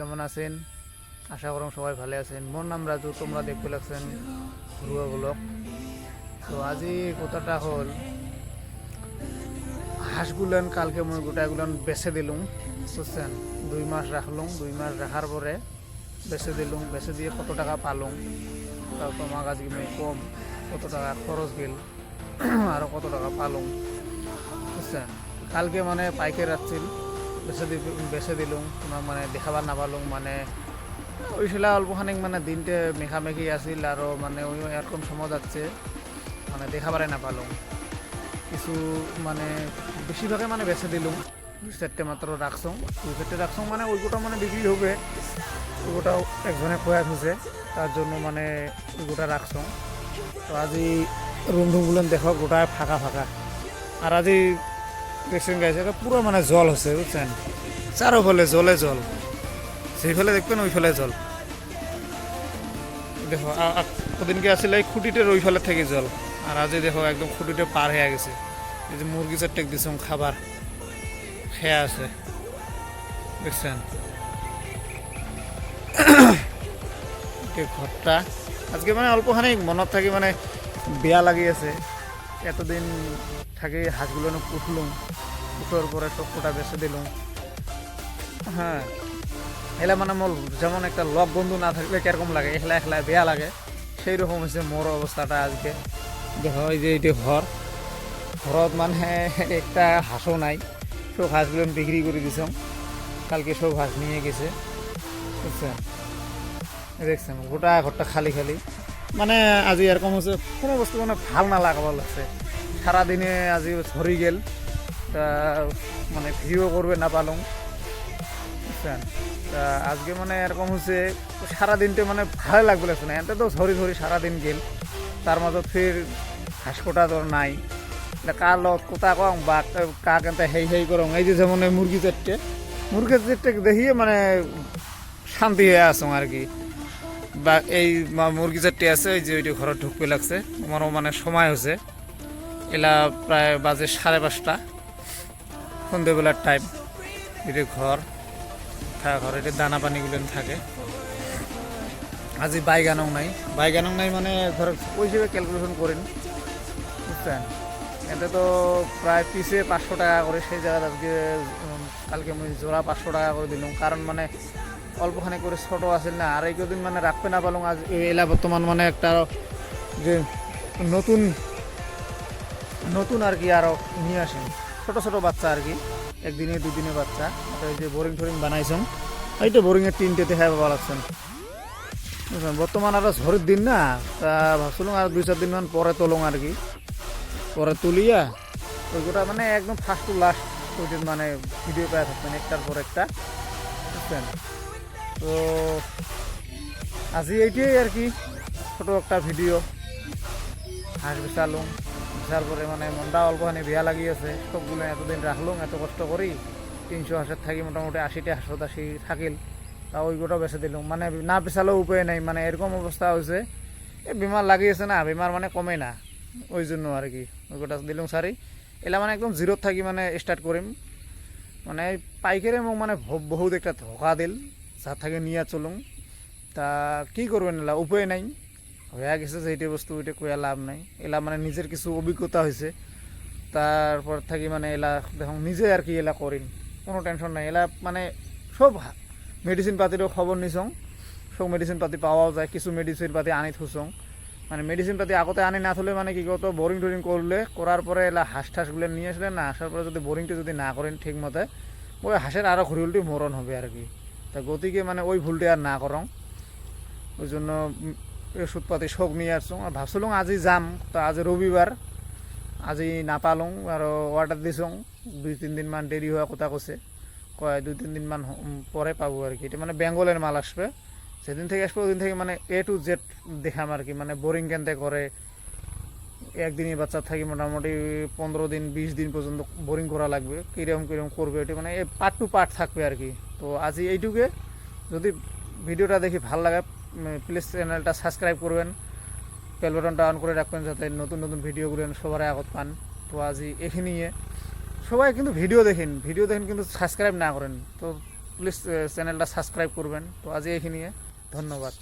কেমন আছেন? আশা করুন সবাই ভালো আছেন। মোর নাম রাজু, তোমরা দেখতে লাগছেন ঘরুয়া তো আজি কথাটা হল, হাঁসগুলান কালকে মই গোটাগুলান বেচে দিলুম, বুঝছেন? দুই মাস রাখলুম, দুই মাস রাখার পরে বেচে দিলুম, বেচে দিয়ে কত টাকা পালুম? তাও তোমার আজকে মই কম, কত টাকা খরচ গেল, আর কত টাকা পালুম, বুঝছেন? কালকে মানে পাইকে রাখছিল বেচে দি দিলুম তোমাক মানে দেখাবার নাপালুম মানে ওইছিলা অল্পখানিক মানে দিনতে মেঘামেঘি আছিল আৰু মানে ওই এরকম সময় যাচ্ছে মানে দেখাবারে নাপালুম কিছু মানে বেশিরভাগে মানে বেছে দিলুম দুই চারটে মাত্র রাখছং দুই চারটে রাখছং মানে ওইগোটা মানে বিক্রি হবে ওইগুটাও একজনে কয়া খুঁজে তার জন্য মানে ওই গোটা রাখছং তো আজি রুম টুমগুলো দেখো গোটা ফাঁকা ফাঁকা আর আজি দেখছেন গাইছে পুরো মানে জল হচ্ছে, বুঝছেন? চারোফালে জলে জল। সেইফালে দেখবেন ওইফালে জল। দেখো ওদিনকে আসলে, এই খুঁটিটার ওইফালে থেকে জল। আর আজ দেখো, একদম খুঁটিটা পার হয়ে গেছে। এই যে মুরগি চারটেক দিছম খাবার। খেয়ে আছে। দেখছেন? ঘরটা আজকে মানে অল্পখানি মনত থাকি মানে বেয়া লাগি আছে। এতদিন থাকি হাঁসগুলো উঠলুম, উঠার পরে সব কোটা বেছে দিলুম। হ্যাঁ এলা মানে মোর যেমন একটা লগ বন্ধু না থাকলে কীরকম লাগে একলা একলা বেয়া লাগে সেই রকম হয়েছে মোর অবস্থাটা আজকে। দেখো, এই যে এইটি ঘর, ঘরত মানে একটা হাঁসও নাই, সব হাঁসগুলো বিক্রি করে দিছম। কালকে সব হাঁস নিয়ে গেছে বুঝছেন দেখছেন, গোটা ঘরটা খালি খালি। মানে আজি এরকম হচ্ছে কোনো বস্তু মানে ভালো না লাগাবার লাগছে। সারাদিনে আজি ধরি গেল। তা মানে ভিডিও করবে না পালং বুঝছেন তা, আজকে মানে এরকম হচ্ছে সারাদিনটা মানে ভালো লাগবে লাগছে না। এতে তো ধরি ধরি সারাদিন গেল। তার মাজত ফির হাঁসকোটা তোর নাই। এটা কার লগত কোথা কং বা কাক এনতে হেই হেই করং এই যে যেমন মুরগি চারটে মুরগি চারটে দেখিয়ে মানে শান্তি হয়ে আসং আর কি। বা এই মুরগি চারটে আছে ওই যে ওইটা ঘৰত ঢুকবে লাগছে আমারও মানে সময় হয়েছে এলা প্রায় বাজে সাড়ে পাঁচটা। সন্ধ্যেবেলার টাইম এটি ঘর, থাকা ঘর এটি দানা পানিগুলো থাকে। আজি বাইগানং নাই। বাইগানং নাই মানে ধরো ওই হিসেবে ক্যালকুলেশন করেন। বুঝছেন? এতে তো প্রায় পিসে পাঁচশো টাকা করে সেই জায়গায় আজকে কালকে আমি জোড়া পাঁচশো টাকা করে দিলাম। কারণ মানে অল্পখানি করে ছোট আছে না। আর এই কদিন মানে রাখতে না পারলাম। আজ এলা বর্তমান মানে একটা যে নতুন নতুন আর কি আরও নিয়ে আসেন। ছোট ছোট বাচ্চা আর কি, একদিনে, দুদিনে বাচ্চা। এই যে বোরিং টোরিং বানাইছেন। এই তো বোরিংয়ের তিনটে দেখা পাওয়া লাগছেন। বুঝলেন বর্তমান আরও ঝড়ের দিন না, তা ভাবছিলাম আর দুই চার দিন মান পরে তোলং আর কি। পরে তুলিয়া ওই গোটা মানে একদম ফার্স্ট টু লাস্ট ওই দিন মানে ভিডিও পাওয়া থাকবেন একটার পর একটা। বুঝছেন? তো আজি এইটাই আর কি, ছোটো একটা ভিডিও হাঁস বিচালুম বিচার পরে মানে মনটা অল্পখানি বিয়া লাগি আছে। সবগুলো এতদিন রাখলুম এত কষ্ট করি তিনশো হাঁসের থাকি মোটামুটি আশিটা হাঁসত আশি থাকিল। তা গোটা বেছে দিলুম মানে না পেছালেও উপায় নাই। মানে এরকম অবস্থা হয়েছে এই বেমার লাগি আছে না বেমার মানে কমে না। ওই জন্য আর কি। গোটা দিলুম সারি এলা মানে একদম জিরোত থাকি মানে স্টার্ট করিম মানে পাইকারে মোক মানে বহুত একটা ধোকা দিল। যার থাকে নিয়ে চলুম তা কি করবেন এলা উপায় নাই। হয়ে গেছে যে এইটা বস্তু, ওইটা কয়া লাভ নাই। এলা মানে নিজের কিছু অভিজ্ঞতা হয়েছে তারপর থাকি মানে এলা দেখুন, নিজে আর কি এলা করিম কোনো টেনশন নাই। এলা মানে সব মেডিসিন পাতিরও খবর নিছং। সব মেডিসিন পাতি পাওয়াও যায়। কিছু মেডিসিন পাতি আনি থুসং মানে মেডিসিন পাতি আগতে আনি না থলে মানে কি কত বোরিং টোরিং করলে, করার পরে এলা হাঁস ঠাসগুলো নিয়ে আসলে না, আসার পরে যদি বোরিংটা যদি না করেন ঠিক মতে, ওই হাঁসের আরও ঘুরি উল্টি মরণ হবে আর কি। তা গতিকে মানে ওই ভুলটি আর না করং। ওই জন্য ওষুধপাতি শোক নিয়ে আসছো। আর ভাবছিলাম আজি যাম, তা আজি রবিবার। আজি নাপালং আর অর্ডার দিছং। দুই, তিন দিন মান দেরি হওয়া কথা কৈছে। কয় দুই, তিন দিন মান হ- পরে পাবো আর কি। এটা মানে বেঙ্গলের মাল আসবে। সেদিন থেকে আসবে, ওদিন থেকে মানে এ টু জেড দেখাম আর কি। মানে বোরিং কেনতে করে একদিনই বাচ্চা থাকি মোটামুটি পনেরো দিন, বিশ দিন পর্যন্ত বোরিং করা লাগবে। কীরকম কীরকম করবে এটা মানে পার্ট টু পার্ট থাকবে আর কি। তো আজি এইটুকে যদি ভিডিওটা দেখি ভালো লাগে প্লিজ চ্যানেলটা সাবস্ক্রাইব করবেন। বেল বাটনটা অন করে রাখবেন যাতে নতুন নতুন ভিডিওগুলো সবার আগত পান। তো আজি এখানিয়ে সবাই কিন্তু ভিডিও দেখেন। ভিডিও দেখেন কিন্তু সাবস্ক্রাইব না করেন। তো প্লিজ চ্যানেলটা সাবস্ক্রাইব করবেন। তো আজি এইখিনিয়ে ধন্যবাদ।